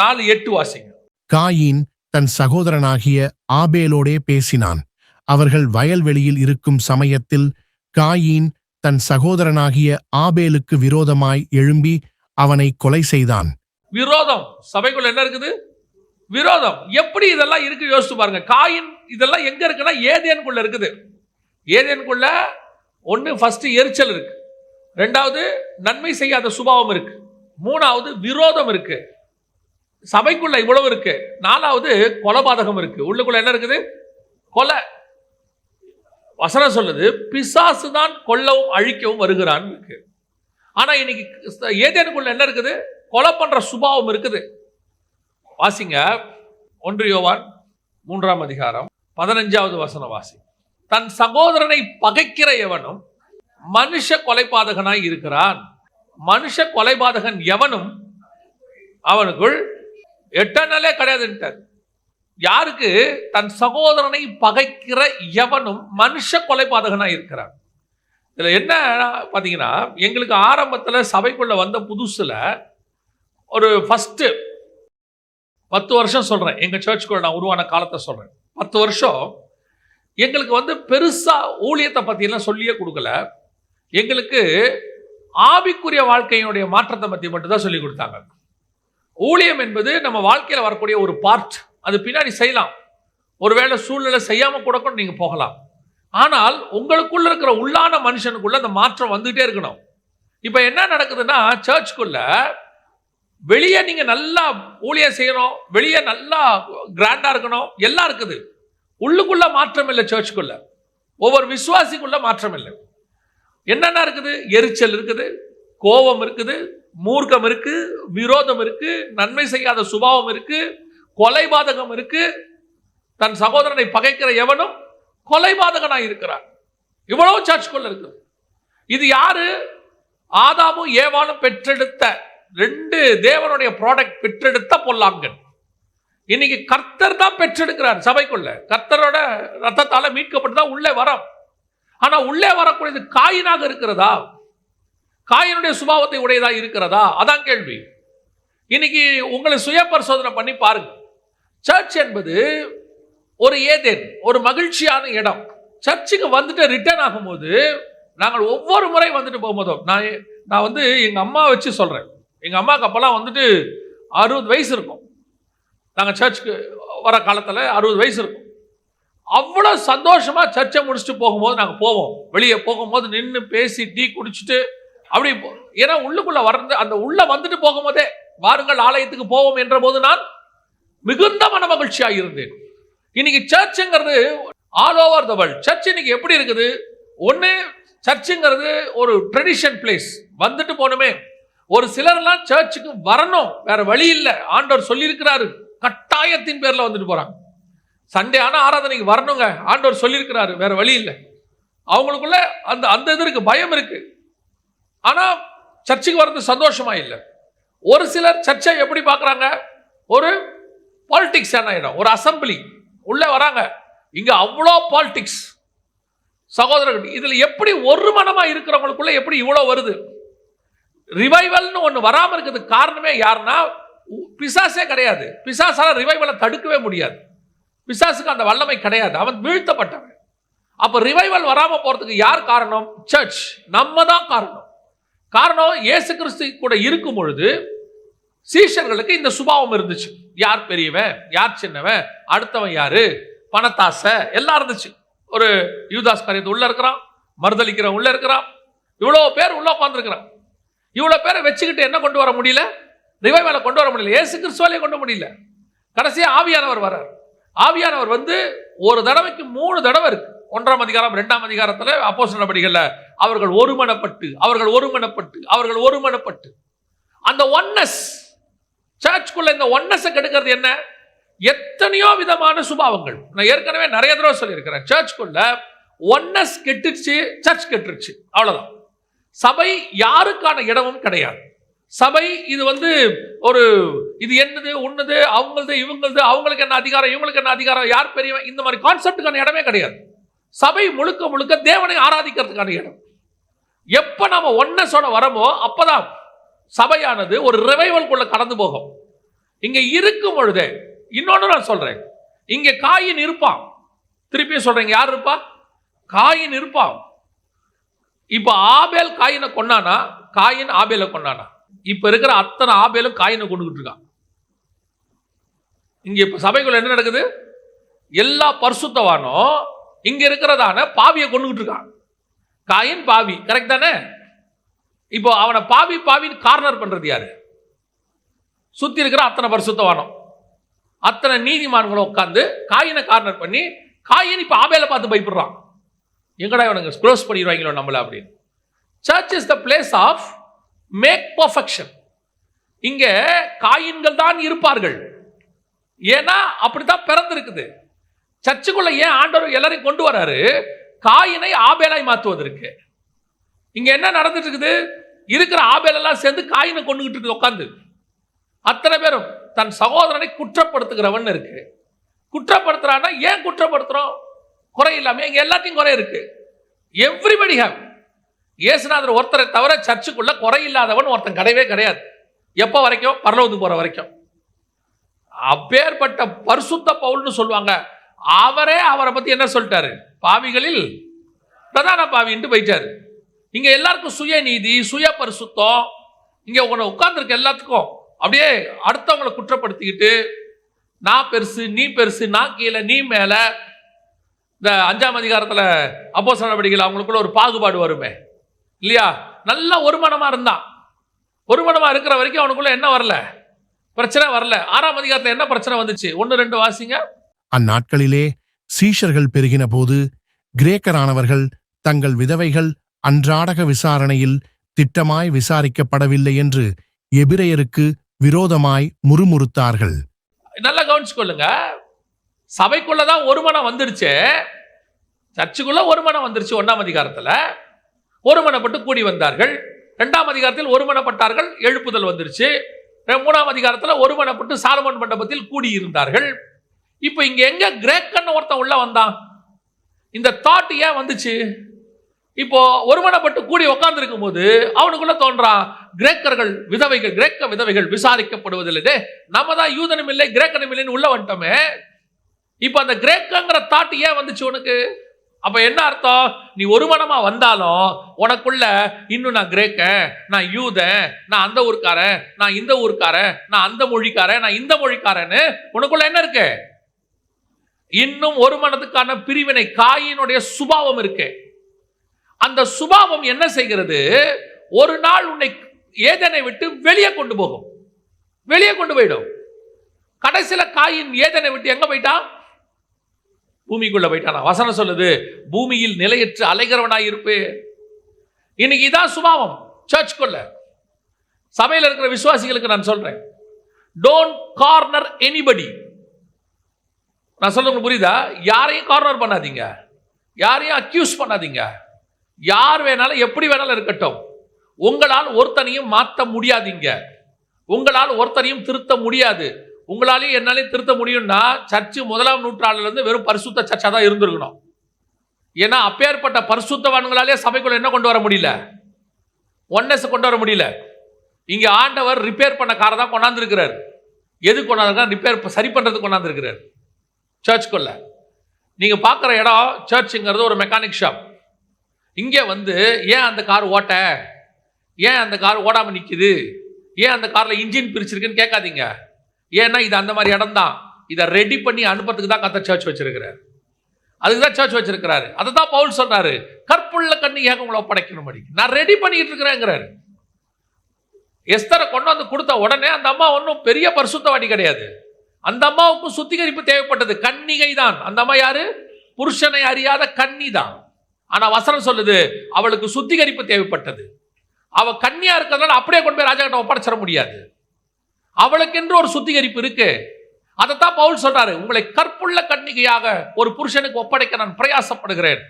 நாலு எட்டு வாசிங்க. காயின் தன் சகோதரனாகிய ஆபேலோடே பேசினான். அவர்கள் வயல்வெளியில் இருக்கும் சமயத்தில் காயின் தன் சகோதரனாகிய ஆபேலுக்கு விரோதமாய் எழும்பி அவனை கொலை செய்தான். விரோதம். சபைக்குள்ள என்ன இருக்குது? விரோதம். எப்படி இதெல்லாம் இருக்கு யோசிச்சு பாருங்க. காயின் இதெல்லாம் எங்க இருக்குன்னா ஏதேனுக்குள்ள இருக்குது. ஏதேனுக்குள்ள ஒன்று ஃபர்ஸ்ட் எரிச்சல் இருக்கு. ரெண்டாவது நன்மை செய்யாத சுபாவம் இருக்கு. மூணாவது விரோதம் இருக்கு. சபைக்குள்ள இவ்வளவு இருக்கு. நாலாவது கொலபாதகம் இருக்கு. உள்ளுக்குள்ள என்ன இருக்குது? கொலை. வசனம் சொல்லுது பிசாசு தான் கொல்லவும் அழிக்கவும் வருகிறான் இருக்கு. ஆனா இன்னைக்கு ஏதேனுக்குள்ள என்ன இருக்குது? கொலை பண்ற சுபாவம் இருக்குது. வாசிங்க. ஒன்று யோவான் மூன்றாம் அதிகாரம் பதினஞ்சாவது வசனம் வாசி தன் சகோதரனை பகைக்கிற எவனும் மனுஷ கொலைபாதகனாய் இருக்கிறான். மனுஷ கொலைபாதகன் எவனும் அவனுக்குள் எட்டர்னலே கிடையாதுன்ட்டார். யாருக்கு? தன் சகோதரனை பகைக்கிற எவனும் மனுஷ கொலைபாதகனாக இருக்கிறான். இதில் என்ன பார்த்தீங்கன்னா எங்களுக்கு ஆரம்பத்தில் சபைக்குள்ளே வந்த புதுசில் ஒரு ஃபஸ்ட்டு பத்து வருஷம் சொல்கிறேன் எங்கள் சர்ச்சுக்குள்ள நான் உருவான காலத்தை சொல்கிறேன் பத்து வருஷம் எங்களுக்கு வந்து பெருசாக ஊழியத்தை பற்றியெல்லாம் சொல்லியே கொடுக்கல. எங்களுக்கு ஆவிக்குரிய வாழ்க்கையினுடைய மாற்றத்தை பற்றி மட்டும்தான் சொல்லி கொடுத்தாங்க. ஊழியம் என்பது நம்ம வாழ்க்கையில் வரக்கூடிய ஒரு பார்ட் அது பின்னாடி செய்யலாம். ஒருவேளை சூழ்நிலை செய்யாமல் கூட கூட நீங்கள் போகலாம். ஆனால் உங்களுக்குள்ள இருக்கிற உள்ளான மனுஷனுக்குள்ள அந்த மாற்றம் வந்துகிட்டே இருக்கணும். இப்போ என்ன நடக்குதுன்னா சர்ச்சுக்குள்ள வெளியே நீங்கள் நல்லா ஊழியம் செய்யணும் வெளியே நல்லா கிராண்டாக இருக்கணும் எல்லாம் இருக்குது. உள்ளுக்குள்ள மாற்றம் இல்லை சர்ச்சுக்குள்ள ஒவ்வொரு விசுவாசிக்குள்ள மாற்றம் இல்லை. என்னென்ன இருக்குது? எரிச்சல் இருக்குது கோபம் இருக்குது மூர்க்கம் இருக்கு விரோதம் இருக்கு நன்மை செய்யாத சுபாவம் இருக்கு கொலைபாதகம் இருக்கு. தன் சகோதரனை பகைக்கிற எவனும் கொலைபாதகனாக இருக்கிறான். இவ்வளவு சர்ச்சுக்குள்ள இருக்குது. இது யாரு? ஆதாமும் ஏவானும் பெற்றெடுத்த ரெண்டு தேவனுடைய ப்ராடக்ட் பெற்றெடுத்த பொல்லாங்கன். இன்னைக்கு கர்த்தர் தான் பெற்றெடுக்கிறார் சபைக்குள்ள. கர்த்தரோட ரத்தத்தால மீட்கப்பட்டு தான் உள்ளே வரோம். ஆனா உள்ளே வரக்கூடியது காயினாக இருக்கிறதா? காயினுடைய சுபாவத்தை உடையதா இருக்கிறதா? அதான் கேள்வி. இன்னைக்கு உங்களை சுய பரிசோதனை பண்ணி பாருங்க. சர்ச் என்பது ஒரு ஏதேன் ஒரு மகிழ்ச்சியான இடம். சர்ச்சுக்கு வந்துட்டு ரிட்டர்ன் ஆகும்போது நாங்கள் ஒவ்வொரு முறை வந்துட்டு போகும்போதும் நான் நான் வந்து எங்கள் அம்மா வச்சு சொல்கிறேன் எங்கள் அம்மாவுக்கு அப்போல்லாம் வந்துட்டு அறுபது வயசு இருக்கும். நாங்கள் சர்ச்சுக்கு வர காலத்தில் அறுபது வயசு இருக்கும். அவ்வளோ சந்தோஷமாக சர்ச்சை முடிச்சுட்டு போகும்போது நாங்கள் போவோம். வெளியே போகும்போது நின்று பேசி டீ குடிச்சிட்டு அப்படி போ- ஏன்னா உள்ளுக்குள்ள வர்றது அந்த உள்ள வந்துட்டு போகும்போதே வாருங்கள் ஆலயத்துக்கு போவோம் என்ற போது நான் மிகுந்த மன மகிழ்ச்சியாக இருந்தேன். இன்னைக்கு சர்ச்சுங்கிறது all over the world church இன்னைக்கு எப்படி இருக்குது? ஒன்று சர்ச்சுங்கிறது ஒரு ட்ரெடிஷன் பிளேஸ் வந்துட்டு போகணுமே. ஒரு சிலர்லாம் சர்ச்சுக்கு வரணும். வேற வழி இல்லை. ஆண்டவர் சொல்லியிருக்கிறாரு. கட்டாயத்தின் பேரில் வந்துட்டு போகிறாங்க சண்டே ஆனால் ஆராதனைக்கு வரணுங்க. ஆண்டவர் சொல்லியிருக்கிறாரு. வேற வழி இல்லை. அவங்களுக்குள்ள அந்த அந்த இது இருக்கு. பயம் இருக்குது ஆனால் சர்ச்சுக்கு வர்றது சந்தோஷமா இல்லை. ஒரு சிலர் சர்ச்சை எப்படி பார்க்குறாங்க ஒரு பாலிடிக்ஸ் இடம்? ஒரு அசம்பிளி உள்ளே வராங்க. இங்கே அவ்வளோ பாலிட்டிக்ஸ் சகோதரர்கள் இதில் எப்படி ஒரு மனமாக இருக்கிறவங்களுக்குள்ள எப்படி இவ்வளோ வருது? ரிவைவல்னு ஒன்று வராமல் இருக்கிறதுக்கு காரணமே யாருன்னா பிசாசே கிடையாது. பிசாசால் ரிவைவலை தடுக்கவே முடியாது. பிசாசுக்கு அந்த வல்லமை கிடையாது. அவன் வீழ்த்தப்பட்டவன். அப்போ ரிவைவல் வராமல் போகிறதுக்கு யார் காரணம்? சர்ச் நம்ம தான் காரணம். காரணம் இயேசு கிறிஸ்து கூட இருக்கும் பொழுது சீஷர்களுக்கு இந்த சுபாவம் இருந்துச்சு. யார் பெரியவன்? யார் சின்னவன்? அடுத்தவன் யாரு? பணத்தாசை. எல்லாம் இருந்துச்சு. ஒரு யூதாஸ் காரியத்து உள்ள இருக்கிறான் மறுதளிக்கிறவன் உள்ள இருக்கிறான். இவ்வளோ பேர் உள்ள உட்காந்துருக்கிறான் இவ்வளோ பேரை வச்சுக்கிட்டு என்ன கொண்டு வர முடியல? ரிவைவலை கொண்டு வர முடியல. ஏசு கிறிஸ்துவாலே கொண்டு முடியல. கடைசியாக ஆவியானவர் வர்றார். ஆவியானவர் வந்து ஒரு தடவைக்கு மூணு தடவை இருக்கு. ஒன்றாம் அதிகாரம் ரெண்டாம் அதிகாரத்தில் அப்போஸ் நடவடிக்கையில் அவர்கள் ஒருமனப்பட்டு அவர்கள் ஒருமனப்பட்டு அவர்கள் ஒருமனப்பட்டு. அந்த ஒன்னஸ் சர்ச்சுக்குள்ள இந்த ஒன்னஸை கெடுக்கிறது என்ன? எத்தனையோ விதமான சுபாவங்கள். நான் ஏற்கனவே நிறைய தடவை சொல்லியிருக்கிறேன். சர்ச்சுக்குள்ள ஒன்னஸ் கெட்டுச்சு சர்ச் கெட்டுருச்சு. அவ்வளோதான் சபை யாருக்கான இடமும் கிடையாது. சபை இது வந்து ஒரு இது என்னது உன்னது அவங்களது இவங்களது அவங்களுக்கு என்ன அதிகாரம் இவங்களுக்கு என்ன அதிகாரம் யார் பெரியவன் இந்த மாதிரி கான்செப்டுக்கான இடமே கிடையாது. சபை முழுக்க முழுக்க தேவனை ஆராதிக்கிறதுக்கான இடம். எப்ப நாம ஒன்னஸோட வரமோ அப்போதான் சபையானது ஒரு ரிவைவல்குள்ளே கடந்து போகும். இங்கே இருக்கும் பொழுதே இன்னொன்னு நான் சொல்கிறேன் இங்கே காயின் இருப்பான். திருப்பியும் சொல்கிறேங்க யார் இருப்பா? காயின் இருப்பான். இப்போ ஆபேல் காயினை கொண்டானா காயின் ஆபேலை கொண்டானா இப்போ இருக்கிற அத்தனை ஆபேலும் காயினை கொண்டுகிட்டு இருக்கான். இங்கே இப்போ சபைக்குள்ள என்ன நடக்குது? எல்லா பரிசுத்தவானும் இங்க இருக்கிறதான பாவியை கொண்டுகிட்டு இருக்கான். காயின் பாவி கரெக்ட் தானே? இப்போ அவனை பாவி பாவின்னு கார்னர் பண்றது யாரு? சுத்தி இருக்கிற அத்தனை பரிசுத்தவானம். அத்தனை நீதிமான்களும் உட்காந்து காயினை கார்னர் பண்ணி காயின் இப்போ ஆபேல பார்த்து பயப்படுறான். எங்கடா இவனுங்க க்ளோஸ் பண்ணிடுவாங்களோ நம்மள அப்படின்னு. Church is the place of make perfection இங்க காயின்கள் தான் இருப்பார்கள். ஏன்னா அப்படித்தான் பிறந்திருக்குது. சர்ச்சுக்குள்ள ஏன் ஆண்டவர் எல்லாரையும் கொண்டு வராரு? காயினை ஆபேலாய் மாற்றுவதற்கு. இங்க என்ன நடந்துட்டு இருக்குது இருக்கிற ஆபேலெல்லாம் சேர்ந்து காயினை கொண்டுகிட்டு இருக்குது உட்காந்து அத்தனை பேரும் தன் சகோதரனை குற்றப்படுத்துகிறவன் இருக்கு. குற்றப்படுத்துறான்னா ஏன் குற்றப்படுத்துறோம்? குறை இல்லாமல் இங்க எல்லாத்தையும் குறை இருக்கு. எவ்ரிபடி ஹேவ் இயேசுநாதர் ஒருத்தரை தவிர சர்ச்சுக்குள்ள குறை இல்லாதவன் ஒருத்தன் கிடையவே கிடையாது. எப்போ வரைக்கும்? பரலோகத்துக்கு போற வரைக்கும். அப்பேற்பட்ட பரிசுத்த பவுல்னு சொல்லுவாங்க. அவரே அவரை பற்றி என்ன சொல்லிட்டாரு? பாவிகளில் பிரதான பாவின்ட்டு போயிட்டாரு. இங்கே எல்லாருக்கும் சுயநீதி சுய பரிசுத்தம் இங்கே உங்களை உட்கார்ந்துருக்க எல்லாத்துக்கும் அப்படியே அடுத்தவங்களை குற்றப்படுத்திக்கிட்டு நான் பெருசு நீ பெருசு நான் கீழே நீ மேலே. இந்த அஞ்சாம் அதிகாரத்தில் அப்போ நடவடிக்கைகள் அவங்களுக்குள்ள ஒரு பாகுபாடு வருமே. இல்லையா? நல்லா ஒருமனமாக இருந்தான். ஒருமனமாக இருக்கிற வரைக்கும் அவனுக்குள்ள என்ன வரல? பிரச்சனை வரல. ஆறாம் அதிகாரத்தில் என்ன பிரச்சனை வந்துச்சு? ஒன்று ரெண்டு வாசிங்க. அந்நாட்களிலே சீஷர்கள் பெருகின போது கிரேக்கரானவர்கள் தங்கள் விதவைகள் அன்றாடக விசாரணையில் திட்டமாய் விசாரிக்கப்படவில்லை என்று எபிரேயருக்கு விரோதமாய் முறுமுறுத்தார்கள். நல்லா கவனிச்சுக்கொள்ளுங்க. சபைக்குள்ளதான் ஒரு மனம் வந்துருச்சு. சர்ச்சுக்குள்ள ஒரு மனம் வந்துருச்சு ஒன்றாம் அதிகாரத்தில். ஒரு மனப்பட்டு கூடி வந்தார்கள். ரெண்டாம் அதிகாரத்தில் ஒரு மனப்பட்டார்கள் எழுப்புதல் வந்துருச்சு. மூணாம் அதிகாரத்தில் ஒரு மனப்பட்டு சாலமன் மண்டபத்தில் கூடி இருந்தார்கள் இப்போ இங்கே எங்கே கிரேக்கன் ஒருத்தன் உள்ளே வந்தான். இந்த தாட் ஏன் வந்துச்சு? இப்போ ஒருமனப்பட்டு கூடி உட்கார்ந்து போது அவனுக்குள்ள தோன்றான் கிரேக்கர்கள் விதவைகள் கிரேக்க விதவைகள் விசாரிக்கப்படுவதில்லை. நம்ம தான் யூதனும் இல்லை கிரேக்கனும் இல்லைன்னு உள்ள வந்துட்டோமே. இப்போ அந்த கிரேக்கங்கிற தாட் ஏன் வந்துச்சு உனக்கு? அப்போ என்ன அர்த்தம்? நீ ஒரு வந்தாலும் உனக்குள்ள இன்னும் நான் கிரேக்கன் நான் யூதன் நான் அந்த ஊருக்காரன் நான் இந்த ஊருக்காரன் நான் அந்த மொழிக்காரன் நான் இந்த மொழிக்காரன்னு உனக்குள்ள என்ன இருக்கு? இன்னும் ஒரு மனதுக்கான பிரிவினை காயினுடைய சுபாவம் இருக்கு. அந்த சுபாவம் என்ன செய்கிறது? ஒரு நாள் உன்னை ஏதனை விட்டு வெளியே கொண்டு போகும். வெளியே கொண்டு போயிடும். கடைசியில் காயின் ஏதனை விட்டு எங்க போயிட்டான் பூமிக்குள்ள போயிட்டானா? வசனம் சொல்லுது பூமியில் நிலையற்று அலைகிறவனாய் இருப்பே. இன்னைக்கு இதான் சுபாவம். சர்ச்சுக்குள்ள சபையில் இருக்கிற விசுவாசிகளுக்கு நான் சொல்றேன். டோன்ட் கார்னர் எனிபடி நான் சொல்றது புரியுதா? யாரையும் கார்னர் பண்ணாதீங்க. யாரையும் அக்யூஸ் பண்ணாதீங்க. யார் வேணாலும் எப்படி வேணாலும் இருக்கட்டும். உங்களால் ஒருத்தனையும் மாற்ற முடியாதீங்க. உங்களால் ஒருத்தனையும் திருத்த முடியாது. உங்களாலையும் என்னாலையும் திருத்த முடியும்னா சர்ச்சு முதலாம் நூற்றாண்டுலேருந்து வெறும் பரிசுத்த சர்ச்சாக தான் இருந்திருக்கணும். ஏன்னா அப்பேற்பட்ட பரிசுத்தவான்களாலே சபைக்குள்ள என்ன கொண்டு வர முடியல? ஒன்னஸ் கொண்டு வர முடியல. இங்கே ஆண்டவர் ரிப்பேர் பண்ண காரை தான் கொண்டாந்துருக்கிறார். எது கொண்டாந்துருக்கா ரிப்பேர் சரி பண்ணுறது கொண்டாந்துருக்கிறார். சர்ச்சுக்குள்ள நீங்கள் பார்க்குற இடம் சர்ச்சுங்கிறது ஒரு மெக்கானிக் ஷாப் இங்கே வந்து ஏன் அந்த கார் ஓட்ட? ஏன் அந்த கார் ஓடாமல் நிற்குது ஏன் அந்த காரில் இன்ஜின் பிரிச்சிருக்குன்னு கேட்காதீங்க. ஏன்னா இது அந்த மாதிரி இடம் தான் இதை ரெடி பண்ணி அனுப்புறதுக்கு தான் கத்த சர்ச் வச்சிருக்கிறார். அதுக்கு தான் சர்ச் வச்சிருக்கிறாரு. அதை தான் பவுல் சொன்னார். கற்புள்ள கண்ணியாக உங்களை ஒப்படைக்கணும் நான் ரெடி பண்ணிட்டு இருக்கிறேங்கிறாரு. எஸ்தரை கொண்டு வந்து கொடுத்த உடனே அந்த அம்மா ஒன்றும் பெரிய பரிசுத்தவாடி கிடையாது. அந்த அம்மாவுக்கும் சுத்திகரிப்பு தேவைப்பட்டது. கன்னிகை தான் அந்த அம்மா யாரு? புருஷனை அறியாத கன்னி தான் ஆனா வசனம் சொல்லுது அவளுக்கு சுத்திகரிப்பு தேவைப்பட்டது. அவ கன்னியா இருக்கிறதுனால அப்படியே கொண்டு போய் ராஜா கிட்ட ஒப்படைச்சிட முடியாது. அவளுக்கென்று ஒரு சுத்திகரிப்பு இருக்கு. அதைத்தான் பவுல் சொல்றாரு உங்களை கற்புள்ள கன்னிகையாக ஒரு புருஷனுக்கு ஒப்படைக்க நான் பிரயாசப்படுகிறேன்.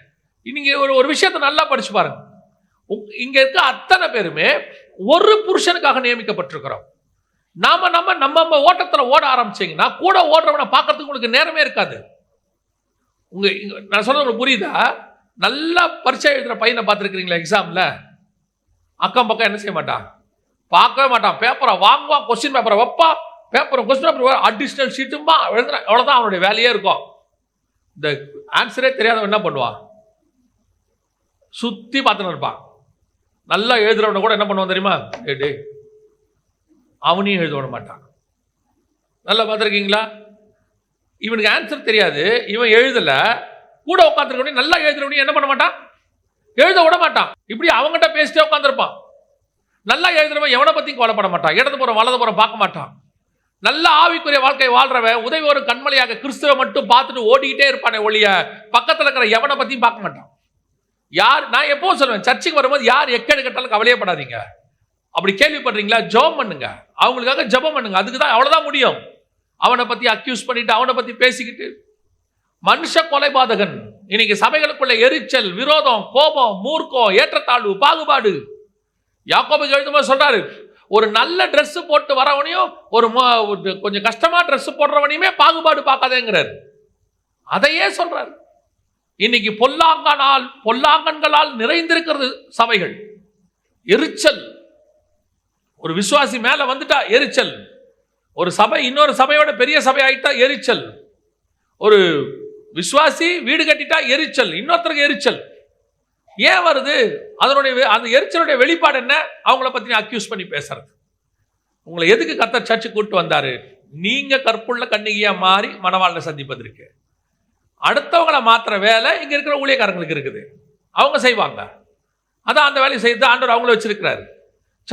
நீங்க ஒரு ஒரு விஷயத்தை நல்லா படிச்சு பாருங்க. இங்க இருக்க அத்தனை பேருமே ஒரு புருஷனுக்காக நியமிக்கப்பட்டிருக்கிறோம். நாம நம்ம நம்ம நம்ம ஓட்டத்தில் ஓட ஆரம்பிச்சிங்கன்னா கூட ஓடுறவனை பார்க்கறதுக்கு உங்களுக்கு நேரமே இருக்காது. உங்க நான் சொல்றது உங்களுக்கு புரியுதா? நல்லா பரிச்சை எழுதுற பையனை பார்த்துருக்குறீங்களா எக்ஸாமில் அக்கம் பக்கம் என்ன செய்ய மாட்டான்? பார்க்கவே மாட்டான். பேப்பரை வாங்குவான் கொஸ்டின் பேப்பரை வைப்பா. பேப்பர் கொஸ்டின் பேப்பர் அடிஷ்னல் ஷீட்டுமா எழுதுறான். அவ்வளோதான் அவனுடைய வேலையே இருக்கும். இந்த ஆன்சரே தெரியாதவன் என்ன பண்ணுவான்? சுற்றி பார்த்துன்னு இருப்பான். நல்லா எழுதுறவனை கூட என்ன பண்ணுவான் தெரியுமா? டே டே அவனையும் எழுத விட மாட்டான். நல்லா பார்த்துருக்கீங்களா? இவனுக்கு ஆன்சர் தெரியாது. இவன் எழுதல. கூட உட்காந்துருக்கவனே நல்லா எழுதுறவனே என்ன பண்ண மாட்டான்? எழுத விட மாட்டான். இப்படி அவங்ககிட்ட பேசிட்டே உட்காந்துருப்பான் நல்லா எழுதுறவன் எவனை பற்றியும் கவலைப்பட மாட்டான். இடது புறம் வலதுபுறம் பார்க்க மாட்டான். நல்ல ஆவிக்குரிய வாழ்க்கை வாழ்றவன் உதவி ஒரு கண்மலையாக கிறிஸ்துவ மட்டும் பார்த்துட்டு ஓடிக்கிட்டே இருப்பானே ஒழிய பக்கத்தில் இருக்கிற எவனை பற்றியும் பார்க்க மாட்டான். யார் நான் எப்பவும் சொல்லுவேன் சர்ச்சுக்கு வரும்போது யார் எக்கேடு கட்டாலும் கவலையப்படாதீங்க அப்படி கேள்விப்படுறீங்களா? ஜெபம் பண்ணுங்க. அவங்களுக்காக ஜெபம் பண்ணுங்க. அதுக்கு தான் அவ்வளோதான் முடியும். அவனை பற்றி அக்யூஸ் பண்ணிட்டு அவனை பற்றி பேசிக்கிட்டு. மனுஷ கொலைபாதகன். இன்னைக்கு சபைகளுக்குள்ள எரிச்சல் விரோதம் கோபம் மூர்க்கம் ஏற்றத்தாழ்வு பாகுபாடு. யாக்கோபுக்கு எழுதும்போது சொல்றாரு ஒரு நல்ல ட்ரெஸ் போட்டு வரவனையும் ஒரு ஒரு கொஞ்சம் கஷ்டமா ட்ரெஸ் போடுறவனையுமே பாகுபாடு பார்க்காதேங்கிறார். அதையே சொல்றாரு. இன்னைக்கு பொல்லாங்கனால் பொல்லாங்கன்களால் நிறைந்திருக்கிறது சபைகள். எரிச்சல். ஒரு விசுவாசி மேல வந்துட்டா எரிச்சல். ஒரு சபை இன்னொரு சபையோட பெரிய சபை ஆயிட்டா எரிச்சல். ஒரு விசுவாசி வீடு கட்டிட்டா எரிச்சல் இன்னொருத்தருக்கு எரிச்சல். ஏன் வருது? அதனுடைய அந்த எரிச்சலுடைய வெளிப்பாடு என்ன? அவங்கள பத்தி அக்யூஸ் பண்ணி பேசுறது. உங்களை எதுக்கு கத்த சர்ச்சு கூப்பிட்டு வந்தாரு? நீங்க கற்புள்ள கண்ணிகையா மாறி மணவாளனை சந்திப்பதற்கு அடுத்தவங்களை மாத்திர வேலை இங்க இருக்கிற ஊழியக்காரங்களுக்கு இருக்குது. அவங்க செய்வாங்க. அதான் அந்த வேலையை செய்து ஆண்டவர் அவங்கள வச்சிருக்கிறாரு.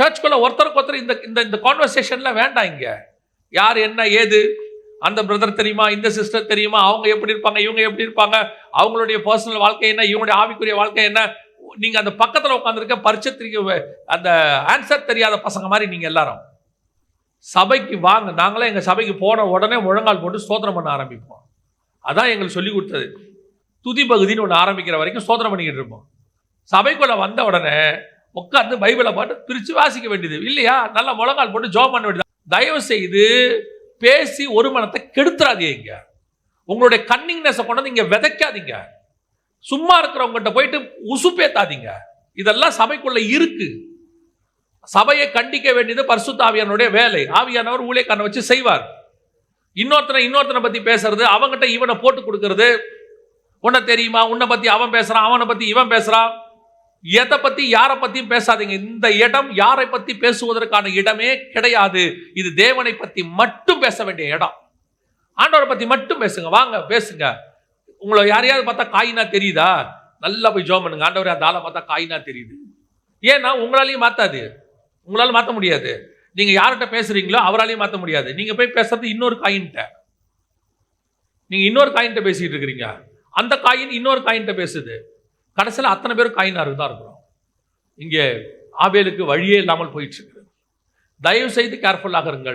சர்ச்சுக்குள்ள ஒருத்தருக்கு ஒருத்தர் இந்த இந்த இந்த கான்வர்சேஷன்ல வேண்டாம் இங்க. யார் என்ன ஏது? அந்த பிரதர் தெரியுமா? இந்த சிஸ்டர் தெரியுமா? அவங்க எப்படி இருப்பாங்க? இவங்க எப்படி இருப்பாங்க? அவங்களுடைய பர்சனல் வாழ்க்கை என்ன? இவங்களுடைய ஆவிக்குரிய வாழ்க்கை என்ன? நீங்க அந்த பக்கத்தில் உட்காந்துருக்க பரிச்சத்திரிக்க அந்த ஆன்சர் தெரியாத பசங்க மாதிரி நீங்க எல்லாரும். சபைக்கு வாங்க நாங்களே எங்க சபைக்கு போன உடனே முழங்கால் போட்டு சோதனை பண்ண ஆரம்பிப்போம். அதான் எங்களுக்கு சொல்லி கொடுத்தது. துதி பகுதின்னு ஒன்று ஆரம்பிக்கிற வரைக்கும் சோதனை பண்ணிக்கிட்டு இருப்போம். சபைக்குள்ள வந்த உடனே உட்காந்து பைபிளை பாட்டு பிரித்து வாசிக்க வேண்டியது. இல்லையா? நல்லா முழங்கால் போட்டு ஜோம் பண்ண வேண்டியது. தயவு செய்து பேசி ஒரு மனத்தை கெடுத்துறாதீங்க உங்களுடைய கன்னிங்னஸை கொண்டு வந்து விதைக்காதீங்க. சும்மா இருக்கிறவங்ககிட்ட போயிட்டு உசுப்பேத்தாதீங்க. இதெல்லாம் சபைக்குள்ள இருக்கு. சபையை கண்டிக்க வேண்டியது பரிசுத்த ஆவியானுடைய வேலை. ஆவியானவர் ஊழியக்காரனை வச்சு செய்வார். இன்னொருத்தனை இன்னொருத்தனை பற்றி பேசுறது அவங்ககிட்ட இவனை போட்டு கொடுக்கறது. உன்னை தெரியுமா? உன்னை பற்றி அவன் பேசுகிறான் அவனை பற்றி இவன் பேசுகிறான் எதை பத்தி யாரை பத்தியும் பேசாதீங்க. இந்த இடம் யாரை பத்தி பேசுவதற்கான இடமே கிடையாது. இது தேவனை பத்தி மட்டும் பேச வேண்டிய இடம். ஆண்டவரை பத்தி மட்டும் பேசுங்க. வாங்க பேசுங்க. உங்களை யாரையாவது பார்த்தா காயினா தெரியுதா? நல்லா போய் ஜோம் பண்ணுங்க. ஆண்டவரை அந்த ஆளை பார்த்தா காயினா தெரியுது. ஏன்னா உங்களாலையும் மாத்தாது. உங்களால மாத்த முடியாது. நீங்க யார்கிட்ட பேசுறீங்களோ அவராலையும் மாத்த முடியாது. நீங்க போய் பேசுறது இன்னொரு காயின்ட்ட நீங்க இன்னொரு காயின்ட்ட பேசிட்டு இருக்கிறீங்க. அந்த காயின் இன்னொரு காயின்ட்ட பேசுது. கடைசியில் அத்தனை பேரும் காயினாரு தான் இருக்கிறோம். இங்கே ஆபேலுக்கு வழியே இல்லாமல் போயிட்டுருக்கு தயவு செய்து கேர்ஃபுல்லாக இருங்கள்.